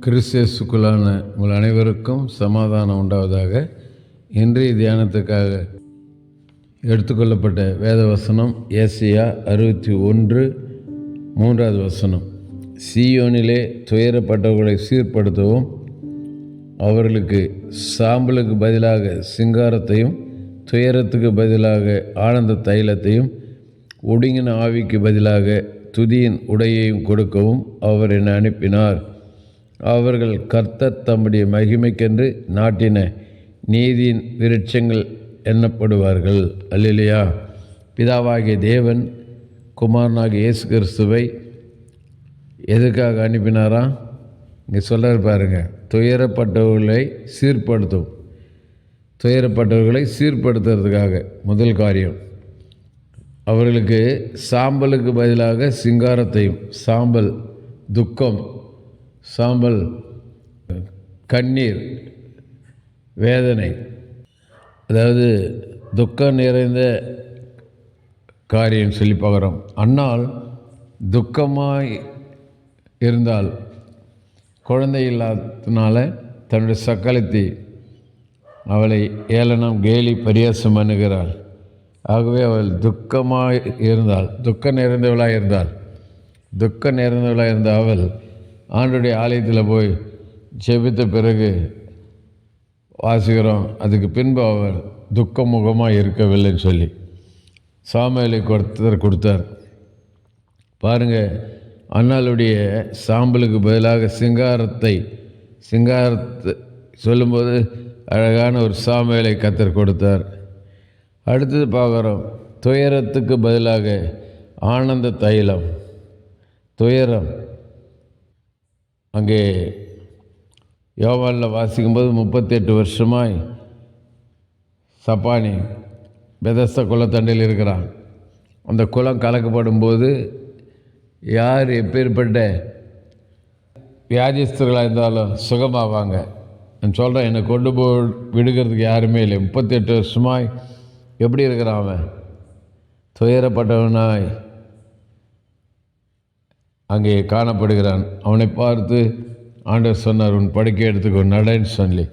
கிறிஸ்தியஸுக்குள்ளான உங்கள் அனைவருக்கும் சமாதானம் உண்டாவதாக இன்றைய தியானத்துக்காக எடுத்துக்கொள்ளப்பட்ட வேத வசனம் ஏசியா அறுபத்தி ஒன்று மூன்றாவது வசனம். சீயோனிலே துயரப்பட்டவர்களை சீர்படுத்தவும் அவர்களுக்கு சாம்பலுக்கு பதிலாக சிங்காரத்தையும் துயரத்துக்கு பதிலாக ஆனந்த தைலத்தையும் ஒடுங்கின ஆவிக்கு பதிலாக துதியின் உடையையும் கொடுக்கவும் அவர் என்னை அனுப்பினார். அவர்கள் கர்த்தர் தம்முடைய மகிமைக்கென்று நாட்டின நீதியின் விருட்சங்கள் எண்ணப்படுவார்கள். அல்லையா பிதாவாகிய தேவன் குமாரனாகிய இயேசு கிறிஸ்துவை எதுக்காக அனுப்பினாரா? இங்கே சொல்கிறார் பாருங்க துயரப்பட்டவர்களை சீர்படுத்தும். துயரப்பட்டவர்களை சீர்படுத்துறதுக்காக முதல் காரியம். அவர்களுக்கு சாம்பலுக்கு பதிலாக சிங்காரத்தையும் சாம்பல் துக்கம் சாம்பல் கண்ணீர் வேதனை. அதாவது துக்கம் நிறைந்த காரியம் சொல்லி பார்க்குறோம். அன்னால் துக்கமாக இருந்தால் குழந்தை இல்லாததுனால தன்னுடைய சக்கலத்தை அவளை ஏளனம் கேலி பரியாசம் பண்ணுகிறாள். ஆகவே அவள் துக்கமாக இருந்தாள் துக்கம் நிறைந்தவளாக இருந்தாள் துக்கம் நிறைந்தவளாக இருந்த அவள் ஆண்டுடைய ஆலயத்தில் போய் ஜெபித்த பிறகு வாசிக்கிறோம். அதுக்கு பின்பு அவர் துக்க முகமாக இருக்கவில்லைன்னு சொல்லி சாமியலை கொடுத்தர் கொடுத்தார். பாருங்கள் அண்ணாளுடைய சாம்பலுக்கு பதிலாக சிங்காரத்தை சிங்காரத்தை சொல்லும்போது அழகான ஒரு சாமியலை கத்தர் கொடுத்தார். அடுத்தது பார்க்குறோம் துயரத்துக்கு பதிலாக ஆனந்த தைலம் துயரம். அங்கே யோவானில் வாசிக்கும்போது முப்பத்தெட்டு வருஷமாய் சப்பானி பெதஸ்த குளத்தண்டையில் இருக்கிறான். அந்த குளம் கலக்கப்படும் போது யார் எப்பேற்பட்ட வியாதிஸ்தர்களாக இருந்தாலும் சுகமாவாங்க. நான் சொல்கிறேன் என்னை கொண்டு போ விடுகிறதுக்கு யாருமே இல்லை. முப்பத்தெட்டு வருஷமாய் எப்படி இருக்கிறான் அவன்? துயரப்பட்டவனாய் அங்கே காணப்படுகிறான். அவனை பார்த்து ஆண்டவர் சொன்னார் உன் படுக்கை எடுத்துக்கோ நடன்னு சொல்லி.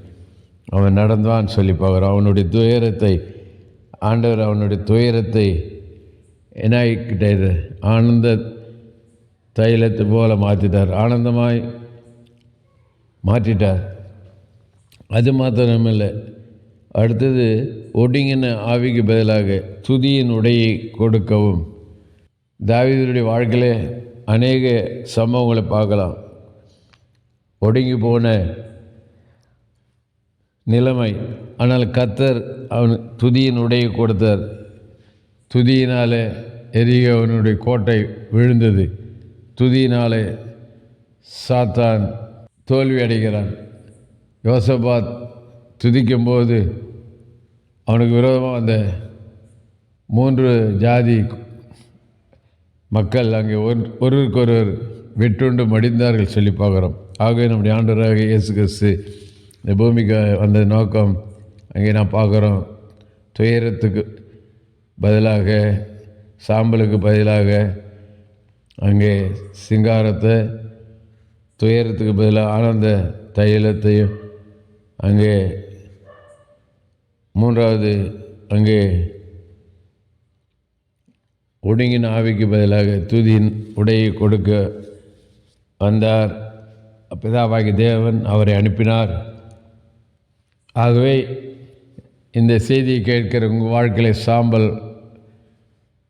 அவன் நடந்தான்னு சொல்லி பார்க்குறான். அவனுடைய துயரத்தை ஆண்டவர் அவனுடைய துயரத்தை என்னாகிக்கிட்டே ஆனந்த தைலத்தை போல மாற்றிட்டார் ஆனந்தமாய் மாற்றிட்டார். அது மாத்திரமில்லை. அடுத்தது ஒடுங்கின ஆவிக்கு பதிலாக துதியின் உடையை கொடுக்கவும். தாவிதனுடைய வாழ்க்கையிலே அநேக சம்பவங்களை பார்க்கலாம். ஒடுங்கி போன நிலைமை. ஆனால் கத்தர் அவன் துதியின் உடைய கொடுத்தார். துதியினாலே எரிய அவனுடைய கோட்டை விழுந்தது. துதியினாலே சாத்தான் தோல்வி அடைகிறான். யோசபாத் துதிக்கும்போது அவனுக்கு விரோதமாக அந்த மூன்று ஜாதி மக்கள் அங்கே ஒரு ஒருவருக்கொருவர் வெட்டுண்டு மடிந்தார்கள் சொல்லி பார்க்குறோம். ஆகவே நம்முடைய ஆண்டவராக இயேசு கிறிஸ்து இந்த பூமிக்கு வந்த நோக்கம் அங்கே நான் பார்க்குறோம். துயரத்துக்கு பதிலாக சாம்பலுக்கு பதிலாக அங்கே சிங்காரத்தை துயரத்துக்கு பதிலாக ஆனந்த தைலத்தையும் அங்கே மூன்றாவது அங்கே ஒடுங்கின ஆவிக்கு பதிலாக துதியின் உடையை கொடுக்க வந்தார். பிதாவாகி தேவன் அவரை அனுப்பினார். ஆகவே இந்த செய்தியை கேட்கிற உங்கள் வாழ்க்கையில் சாம்பல்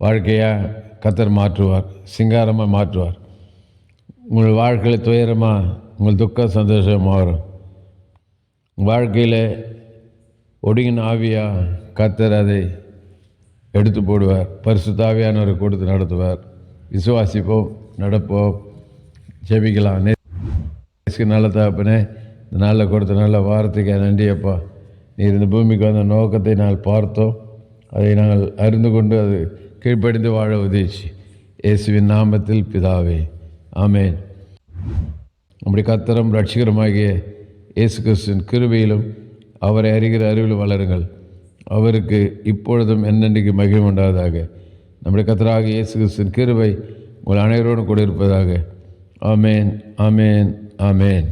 வாழ்க்கையாக கத்தர் மாற்றுவார் சிங்காரமாக மாற்றுவார். உங்கள் வாழ்க்கையில் துயரமாக உங்கள் துக்கம் சந்தோஷமாக வரும். வாழ்க்கையில் ஒடுங்கின ஆவியாக கத்தர் அதை எடுத்து போடுவார். பரிசு தாவியானவரை கொடுத்து நடத்துவார். விசுவாசிப்போம் நடப்போம். ஜெபிக்கலாம். நேசுக்கு நல்ல தகப்பனே இந்த நாளில் கொடுத்த நல்ல வாரத்துக்கு நன்றியப்பா நீர் இந்த பூமிக்கு வந்த நோக்கத்தை நாங்கள் பார்த்தோம். அதை நாங்கள் அறிந்து கொண்டு அது கீழ்ப்படிந்து வாழ உதவிச்சு. இயேசுவின் நாமத்தில் பிதாவே ஆமேன். நம்முடைய கத்தரம் ரட்சிகரமாகிய இயேசு கிறிஸ்துவின் கிருபையிலும் அவரை அறிகிற அறிவில் வளருங்கள். அவருக்கு இப்பொழுதும் என்னென்றைக்கு மகிழ்வு உண்டாவதாக? நம்முடைய கத்தராக இயேசு கிறிஸ்தின் கிருவை உங்கள் அனைவரோடு கூட இருப்பதாக. ஆமேன் ஆமேன் ஆமேன்.